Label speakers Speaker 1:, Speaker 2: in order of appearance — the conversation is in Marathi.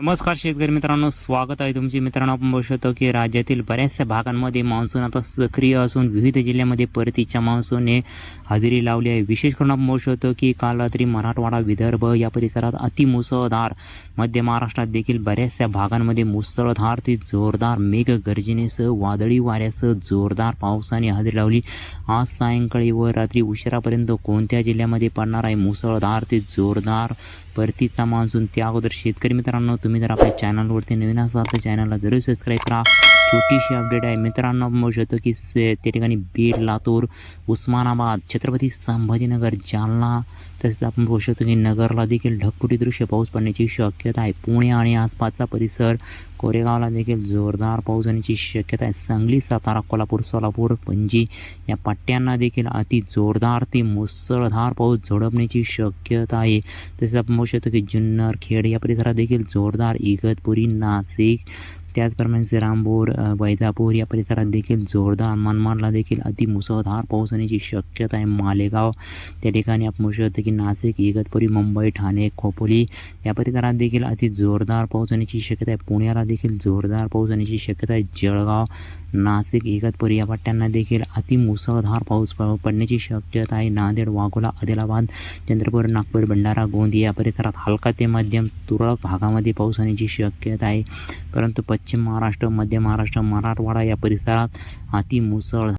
Speaker 1: नमस्कार शेतकरी मित्रांनो स्वागत आहे तुमचे. मित्रांनो आपण बघू शकतो की राज्यातील बऱ्याचशा भागांमध्ये मान्सून आता सक्रिय असून विविध जिल्ह्यामध्ये परतीच्या मान्सूनने हजेरी लावली आहे. विशेष करून आपण बघू शकतो की काल रात्री मराठवाडा विदर्भ या परिसरात अतिमुसळधार मध्य महाराष्ट्रात देखील बऱ्याचशा भागांमध्ये मुसळधार ते जोरदार मेघ गर्जनेसह वादळी वाऱ्यासह जोरदार पावसाने हजेरी लावली. आज सायंकाळी व रात्री उशिरापर्यंत कोणत्या जिल्ह्यामध्ये पडणार आहे मुसळधार ते जोरदार परतीचा मान्सून? त्या अगोदर शेतकरी मित्रांनो तुम्ही जर आपल्या चॅनलवरती नवीन असाल तर चॅनलला जरूर सबस्क्राईब करा. छोटीशी अपडेट आहे. मित्रांनो आपण शकतो की से- त्या ठिकाणी बीड लातूर उस्मानाबाद छत्रपती संभाजीनगर जालना तसेच आपण बघू शकतो की नगरला देखील ढगफुटी दृश्य पाऊस पडण्याची शक्यता आहे. पुणे आणि आसपासचा परिसर कोरेगावला देखील जोरदार पाऊस होण्याची शक्यता आहे. सांगली सातारा कोल्हापूर सोलापूर पणजी या पट्ट्यांना देखील अति जोरदार ते मुसळधार पाऊस झोडपण्याची शक्यता आहे. तसेच आपण बघू शकतो की जुन्नर खेड या परिसरात देखील जोरदार इगतपुरी नाशिक त्याचप्रमाणे श्रीरामपूर वैजापूर या परिसरात देखील जोरदार मनमाडला देखील अतिमुसळधार पाऊस होण्याची शक्यता आहे. मालेगाव त्या ठिकाणी आपण बघू शकतो की नाशिक, इगतपुरी, मुंबई, ठाणे, खोपोली या परिसरात देखील अति जोरदार पाऊस होण्याची शक्यता आहे. पुण्याला देखील जोरदार पाऊस होण्याची शक्यता आहे. जळगाव, नाशिक, इगतपुरी या पट्ट्यांना देखील अतिमुसळधार पाऊस पडण्याची शक्यता आहे. नांदेड, वाघोला, आदिलाबाद, चंद्रपूर, नागपूर, भंडारा, गोंदिया परिसरात हलका ते मध्यम तुरळक भागामध्ये पाऊस होण्याची शक्यता आहे. परंतु पश्चिम महाराष्ट्र मध्य महाराष्ट्र मराठवाडा या परिसरात अतिमुसळ